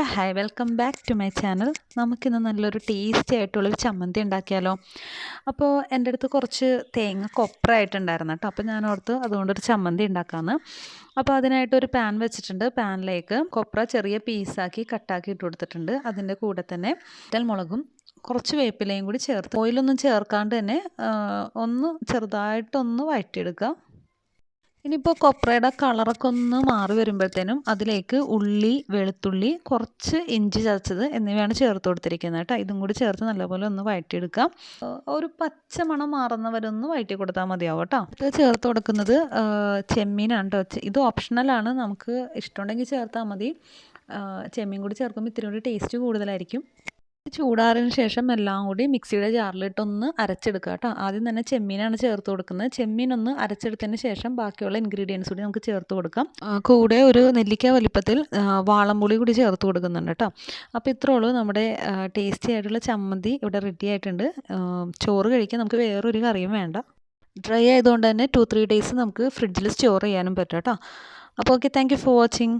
Hello hi welcome back to my channel നമുക്കിന്ന് നല്ലൊരു tasty ആയിട്ടുള്ളൊരു ചമ്മന്തി ഉണ്ടാക്കിയാലോ? അപ്പോൾ എന്റെ അടുത്ത് കുറച്ച് തേങ്ങ കൊപ്രയായിട്ടുണ്ടായിരുന്നു കേട്ടോ. അപ്പോൾ ഞാൻ ഓർത്ത് അതുകൊണ്ടൊരു ചമ്മന്തി ഉണ്ടാക്കാമെന്ന് അപ്പോൾ അതിനായിട്ടൊരു പാൻ വെച്ചിട്ടുണ്ട്. പാനിലേക്ക് കൊപ്ര ചെറിയ പീസാക്കി കട്ടാക്കി ഇട്ട് കൊടുത്തിട്ടുണ്ട്. അതിന്റെ കൂടെ തന്നെ മുളകും കുറച്ച് വേപ്പിലയും കൂടി ചേർത്ത്. ഓയിലൊന്നും ചേർക്കാണ്ട് തന്നെ ഒന്ന് ചെറുതായിട്ടൊന്ന് വഴറ്റിയെടുക്കുക. ഇനിയിപ്പോൾ കൊപ്രയുടെ കളറൊക്കെ ഒന്ന് മാറി വരുമ്പോഴത്തേനും അതിലേക്ക് ഉള്ളി വെളുത്തുള്ളി കുറച്ച് ഇഞ്ചി ചതച്ചത് എന്നിവയാണ് ചേർത്ത് കൊടുത്തിരിക്കുന്നത് കേട്ടോ. ഇതും കൂടി ചേർത്ത് നല്ലപോലെ ഒന്ന് വഴറ്റിയെടുക്കാം. ഒരു പച്ച മണം മാറുന്നവരെ ഒന്ന് വഴറ്റി കൊടുത്താൽ മതിയാവും കേട്ടോ. ഇത് ചേർത്ത് കൊടുക്കുന്നത് ചെമ്മീനാണ് കേട്ടോ. ഇത് ഓപ്ഷണലാണ് നമുക്ക് ഇഷ്ടമുണ്ടെങ്കിൽ ചേർത്താൽ മതി. ചെമ്മീൻ കൂടി ചേർക്കുമ്പോൾ ഇത്തിരി കൂടി ടേസ്റ്റ് കൂടുതലായിരിക്കും. ചൂടാറിന് ശേഷം എല്ലാം കൂടി മിക്സിയുടെ ജാറിലിട്ടൊന്ന് അരച്ചെടുക്കുക കേട്ടോ. ആദ്യം തന്നെ ചെമ്മീനാണ് ചേർത്ത് കൊടുക്കുന്നത്. ചെമ്മീൻ ഒന്ന് അരച്ചെടുത്തതിന് ശേഷം ബാക്കിയുള്ള ഇൻഗ്രീഡിയൻസ് കൂടി നമുക്ക് ചേർത്ത് കൊടുക്കാം. കൂടെ ഒരു നെല്ലിക്ക വലിപ്പത്തിൽ വാളംപുളി കൂടി ചേർത്ത് കൊടുക്കുന്നുണ്ട് കേട്ടോ. അപ്പോൾ ഇത്രേ ഉള്ളൂ നമ്മുടെ ടേസ്റ്റി ആയിട്ടുള്ള ചമ്മന്തി ഇവിടെ റെഡി ആയിട്ടുണ്ട്. ചോറ് കഴിക്കാൻ നമുക്ക് വേറൊരു കറിയും വേണ്ട. ഡ്രൈ ആയതുകൊണ്ട് തന്നെ ടു ത്രീ ഡേയ്സ് നമുക്ക് ഫ്രിഡ്ജിൽ സ്റ്റോർ ചെയ്യാനും പറ്റും കേട്ടോ. അപ്പോൾ ഓക്കെ താങ്ക് ഫോർ വാച്ചിങ്